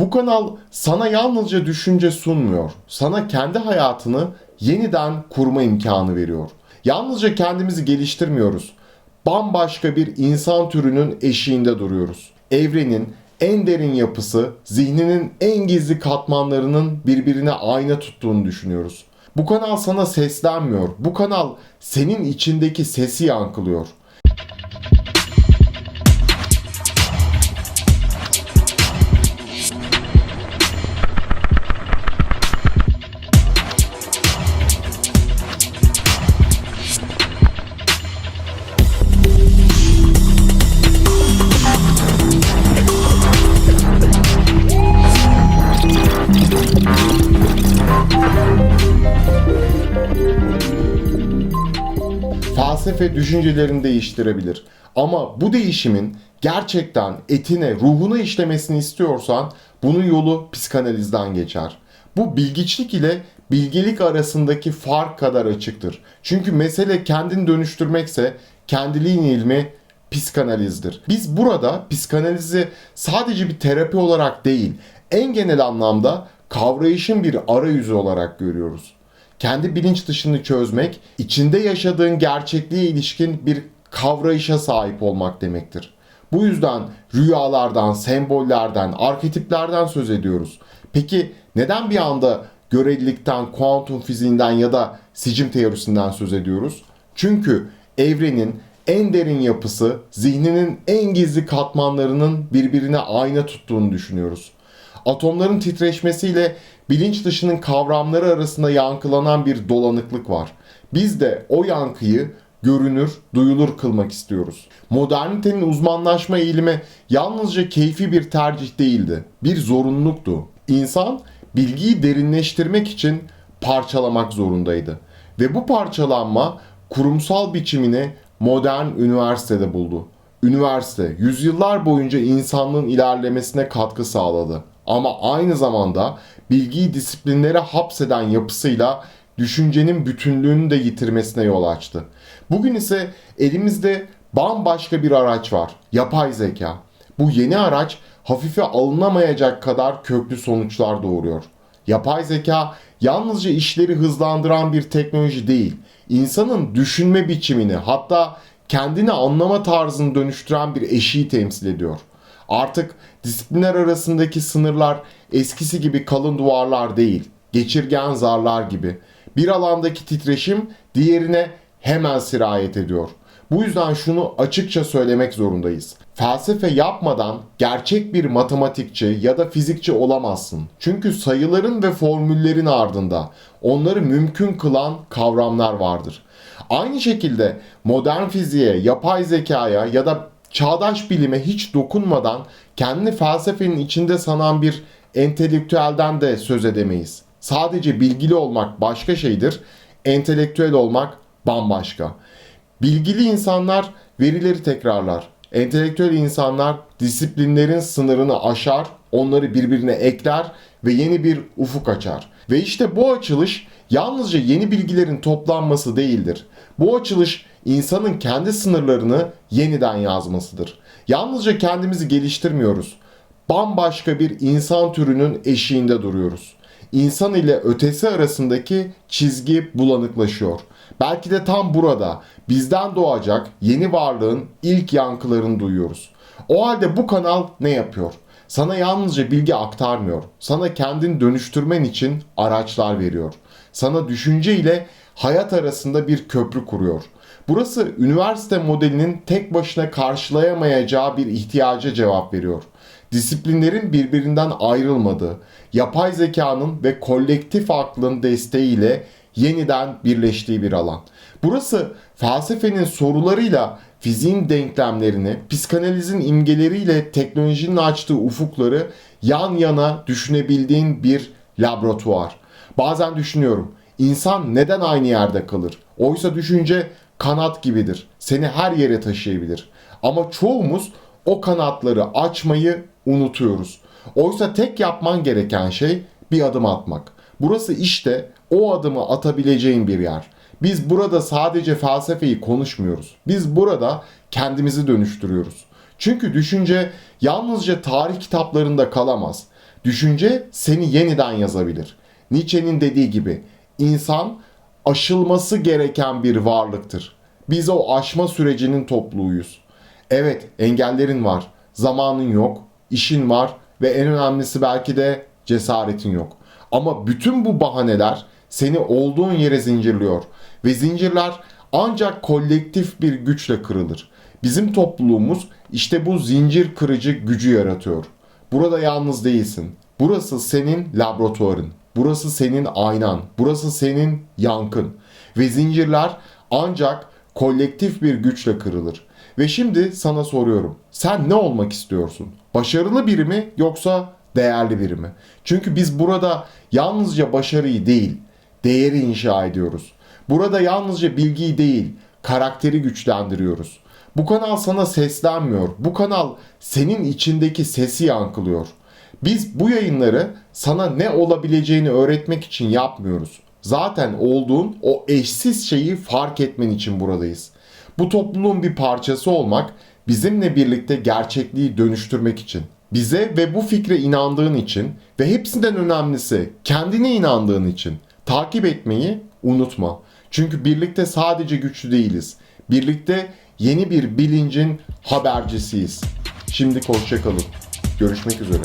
Bu kanal sana yalnızca düşünce sunmuyor. Sana kendi hayatını yeniden kurma imkanı veriyor. Yalnızca kendimizi geliştirmiyoruz. Bambaşka bir insan türünün eşiğinde duruyoruz. Evrenin en derin yapısı, zihninin en gizli katmanlarının birbirine ayna tuttuğunu düşünüyoruz. Bu kanal sana seslenmiyor. Bu kanal senin içindeki sesi yankılıyor. Felsefe düşüncelerini değiştirebilir. Ama bu değişimin gerçekten etine, ruhuna işlemesini istiyorsan bunun yolu psikanalizden geçer. Bu bilgiçlik ile bilgelik arasındaki fark kadar açıktır. Çünkü mesele kendini dönüştürmekse kendiliğin ilmi psikanalizdir. Biz burada psikanalizi sadece bir terapi olarak değil, en genel anlamda kavrayışın bir arayüzü olarak görüyoruz kendi bilinç dışını çözmek, içinde yaşadığın gerçekliğe ilişkin bir kavrayışa sahip olmak demektir. Bu yüzden rüyalardan, sembollerden, arketiplerden söz ediyoruz. Peki neden bir anda görelilikten, kuantum fiziğinden ya da sicim teorisinden söz ediyoruz? Çünkü evrenin en derin yapısı, zihninin en gizli katmanlarının birbirine ayna tuttuğunu düşünüyoruz. Atomların titreşmesiyle bilinç dışının kavramları arasında yankılanan bir dolanıklık var. Biz de o yankıyı görünür, duyulur kılmak istiyoruz. Modernitenin uzmanlaşma eğilimi yalnızca keyfi bir tercih değildi, bir zorunluluktu. İnsan bilgiyi derinleştirmek için parçalamak zorundaydı. Ve bu parçalanma kurumsal biçimini modern üniversitede buldu. Üniversite yüzyıllar boyunca insanlığın ilerlemesine katkı sağladı. Ama aynı zamanda bilgiyi disiplinlere hapseden yapısıyla düşüncenin bütünlüğünü de yitirmesine yol açtı. Bugün ise elimizde bambaşka bir araç var. Yapay zeka. Bu yeni araç hafife alınamayacak kadar köklü sonuçlar doğuruyor. Yapay zeka yalnızca işleri hızlandıran bir teknoloji değil, insanın düşünme biçimini hatta kendini anlama tarzını dönüştüren bir eşiği temsil ediyor. Artık disiplinler arasındaki sınırlar eskisi gibi kalın duvarlar değil, geçirgen zarlar gibi. Bir alandaki titreşim diğerine hemen sirayet ediyor. Bu yüzden şunu açıkça söylemek zorundayız. Felsefe yapmadan gerçek bir matematikçi ya da fizikçi olamazsın. Çünkü sayıların ve formüllerin ardında onları mümkün kılan kavramlar vardır. Aynı şekilde modern fiziğe, yapay zekaya ya da çağdaş bilime hiç dokunmadan kendini felsefenin içinde sanan bir entelektüelden de söz edemeyiz. Sadece bilgili olmak başka şeydir, entelektüel olmak bambaşka. Bilgili insanlar verileri tekrarlar. Entelektüel insanlar disiplinlerin sınırını aşar, onları birbirine ekler ve yeni bir ufuk açar. Ve işte bu açılış yalnızca yeni bilgilerin toplanması değildir. Bu açılış insanın kendi sınırlarını yeniden yazmasıdır. Yalnızca kendimizi geliştirmiyoruz. Bambaşka bir insan türünün eşiğinde duruyoruz. İnsan ile ötesi arasındaki çizgi bulanıklaşıyor. Belki de tam burada bizden doğacak yeni varlığın ilk yankılarını duyuyoruz. O halde bu kanal ne yapıyor? Sana yalnızca bilgi aktarmıyor. Sana kendini dönüştürmen için araçlar veriyor. Sana düşünce ile hayat arasında bir köprü kuruyor. Burası üniversite modelinin tek başına karşılayamayacağı bir ihtiyaca cevap veriyor. Disiplinlerin birbirinden ayrılmadığı, yapay zekanın ve kolektif aklın desteğiyle yeniden birleştiği bir alan. Burası felsefenin sorularıyla fiziğin denklemlerini, psikanalizin imgeleriyle teknolojinin açtığı ufukları yan yana düşünebildiğin bir laboratuvar. Bazen düşünüyorum, insan neden aynı yerde kalır? Oysa düşünce kanat gibidir. Seni her yere taşıyabilir. Ama çoğumuz o kanatları açmayı unutuyoruz. Oysa tek yapman gereken şey bir adım atmak. Burası işte o adımı atabileceğin bir yer. Biz burada sadece felsefeyi konuşmuyoruz. Biz burada kendimizi dönüştürüyoruz. Çünkü düşünce yalnızca tarih kitaplarında kalamaz. Düşünce seni yeniden yazabilir. Nietzsche'nin dediği gibi insan aşılması gereken bir varlıktır. Biz o aşma sürecinin topluluğuyuz. Evet, engellerin var, zamanın yok, işin var ve en önemlisi belki de cesaretin yok. Ama bütün bu bahaneler seni olduğun yere zincirliyor ve zincirler ancak kolektif bir güçle kırılır. Bizim topluluğumuz işte bu zincir kırıcı gücü yaratıyor. Burada yalnız değilsin. Burası senin laboratuvarın. Burası senin aynan. Burası senin yankın. Ve zincirler ancak kolektif bir güçle kırılır. Ve şimdi sana soruyorum. Sen ne olmak istiyorsun? Başarılı biri mi yoksa değerli biri mi? Çünkü biz burada yalnızca başarıyı değil, değeri inşa ediyoruz. Burada yalnızca bilgiyi değil, karakteri güçlendiriyoruz. Bu kanal sana seslenmiyor. Bu kanal senin içindeki sesi yankılıyor. Biz bu yayınları sana ne olabileceğini öğretmek için yapmıyoruz. Zaten olduğun o eşsiz şeyi fark etmen için buradayız. Bu topluluğun bir parçası olmak bizimle birlikte gerçekliği dönüştürmek için. Bize ve bu fikre inandığın için ve hepsinden önemlisi kendine inandığın için takip etmeyi unutma. Çünkü birlikte sadece güçlü değiliz. Birlikte yeni bir bilincin habercisiyiz. Şimdi hoşçakalın. Görüşmek üzere.